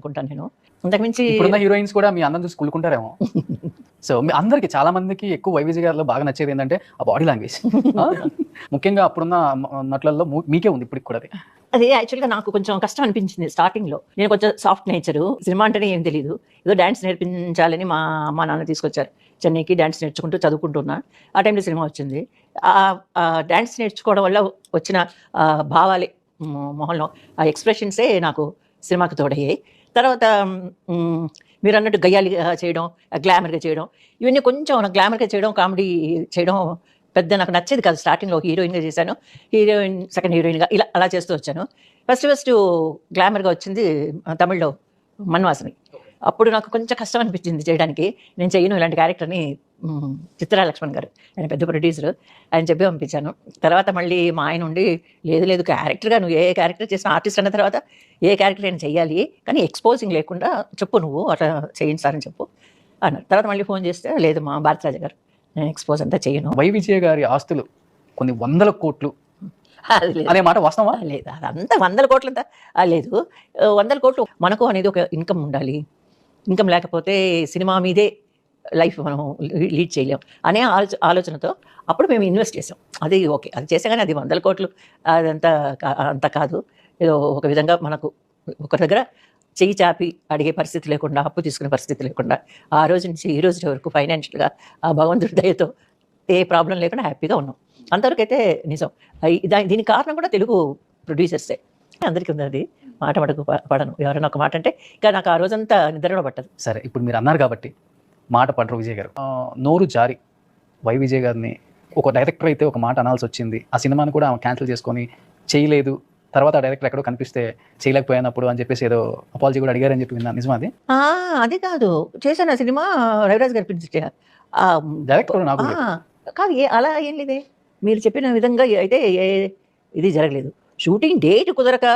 అనుకుంటాను నేను. అంతకుమించి ఇప్పుడున్న హీరోయిన్స్ కూడా మీ అందరం చూసి కుళ్ళుకుంటారేమో సో మీ అందరికి చాలా మందికి ఎక్కువ వైవిజయ్ గారిలో బాగా నచ్చేది ఏంటంటే ఆ బాడీ లాంగ్వేజ్ ముఖ్యంగా అప్పుడున్న నటులలో మీకే ఉంది ఇప్పటికి కూడా అది. యాక్చువల్గా నాకు కొంచెం కష్టం అనిపించింది స్టార్టింగ్లో నేను కొంచెం సాఫ్ట్ నేచరు సినిమా అంటేనే ఏం తెలియదు ఏదో డ్యాన్స్ నేర్పించాలని మా అమ్మ నాన్న తీసుకొచ్చారు. చెన్నైకి డ్యాన్స్ నేర్చుకుంటూ చదువుకుంటున్నా. ఆ టైంలో సినిమా వచ్చింది. ఆ డ్యాన్స్ నేర్చుకోవడం వల్ల వచ్చిన భావాలే మొహంలో. ఆ ఎక్స్ప్రెషన్సే నాకు సినిమాకి తోడయ్యాయి. తర్వాత మీరు అన్నట్టు గయ్యాలిగా చేయడం గ్లామర్గా చేయడం ఇవన్నీ కొంచెం గ్లామర్గా చేయడం కామెడీ చేయడం పెద్ద నాకు నచ్చేది కాదు. స్టార్టింగ్లో ఒక హీరోయిన్గా చేశాను. హీరోయిన్ సెకండ్ హీరోయిన్గా ఇలా అలా చేస్తూ వచ్చాను. ఫస్ట్ ఫస్ట్ గ్లామర్గా వచ్చింది తమిళ్ళో మన్వాసని అప్పుడు నాకు కొంచెం కష్టం అనిపించింది చేయడానికి. నేను చేయను ఇలాంటి క్యారెక్టర్ని చిత్రా లక్ష్మణ్ గారు. ఆయన పెద్ద ప్రొడ్యూసర్ ఆయన చెప్పి పంపించాను. తర్వాత మళ్ళీ మా ఆయన ఉండి లేదు లేదు క్యారెక్టర్గా నువ్వు ఏ క్యారెక్టర్ చేసిన ఆర్టిస్ట్ అన్న తర్వాత ఏ క్యారెక్టర్ నేను చెయ్యాలి. కానీ ఎక్స్పోజింగ్ లేకుండా చెప్పు నువ్వు అట్లా చేయించాలని చెప్పు అన్నారు. తర్వాత మళ్ళీ ఫోన్ చేస్తే లేదు మా భారతరాజ గారు నేను ఎక్స్పోజ్ అంతా చేయను. వై విజయ్ గారి ఆస్తులు కొన్ని వందల కోట్లు. అది అనే మాట వాస్తవా లేదు. అదంతా వందల కోట్లంతా. ఆ, లేదు. వందల కోట్లు మనకు అనేది ఒక ఇన్కమ్ ఉండాలి. ఇన్కమ్ లేకపోతే సినిమా మీదే లైఫ్ మనం లీడ్ చేయలేం అనే ఆలోచ ఆలోచనతో అప్పుడు మేము ఇన్వెస్ట్ చేసాం. అది ఓకే. అది చేసాం కానీ అది వందల కోట్లు అదంతా అంత కాదు. ఏదో ఒక విధంగా మనకు ఒక దగ్గర చెయ్యి చాపి అడిగే పరిస్థితి లేకుండా అప్పు తీసుకునే పరిస్థితి లేకుండా ఆ రోజు నుంచి ఈ రోజు వరకు ఫైనాన్షియల్గా ఆ భగవంతుడి దయతో ఏ ప్రాబ్లం లేకుండా హ్యాపీగా ఉన్నాం. అంతవరకు అయితే నిజం. అయి- దీనికి కారణం కూడా తెలుగు ప్రొడ్యూసర్సే. అందరికీ ఉంది అది మాట పడకు పడను. ఎవరైనా ఒక మాట అంటే ఇంకా నాకు ఆ రోజంతా నిద్రలో పట్టదు. సరే ఇప్పుడు మీరు అన్నారు కాబట్టి మాట పడరు విజయ్ గారు. నోరు జారి. వై విజయ్ గారిని ఒక డైరెక్టర్ అయితే ఒక మాట అనాల్సి వచ్చింది. ఆ సినిమాని కూడా ఆమె క్యాన్సిల్ చేసుకొని చేయలేదు. తర్వాత ఆ డైరెక్టర్ ఎక్కడో కనిపిస్తే చేయలేకపోయినప్పుడు అని చెప్పేసి ఏదో అపాలజీ కూడా అడిగారని చెప్పి విన్నాను నిజమా అది? అది కాదు. చేశాను ఆ సినిమా రవిరాజ్ గారి డైరెక్టర్ నాకు కాదు అలా ఏం లేదే. మీరు చెప్పిన విధంగా అయితే ఇది జరగలేదు. షూటింగ్ డేట్ కుదరక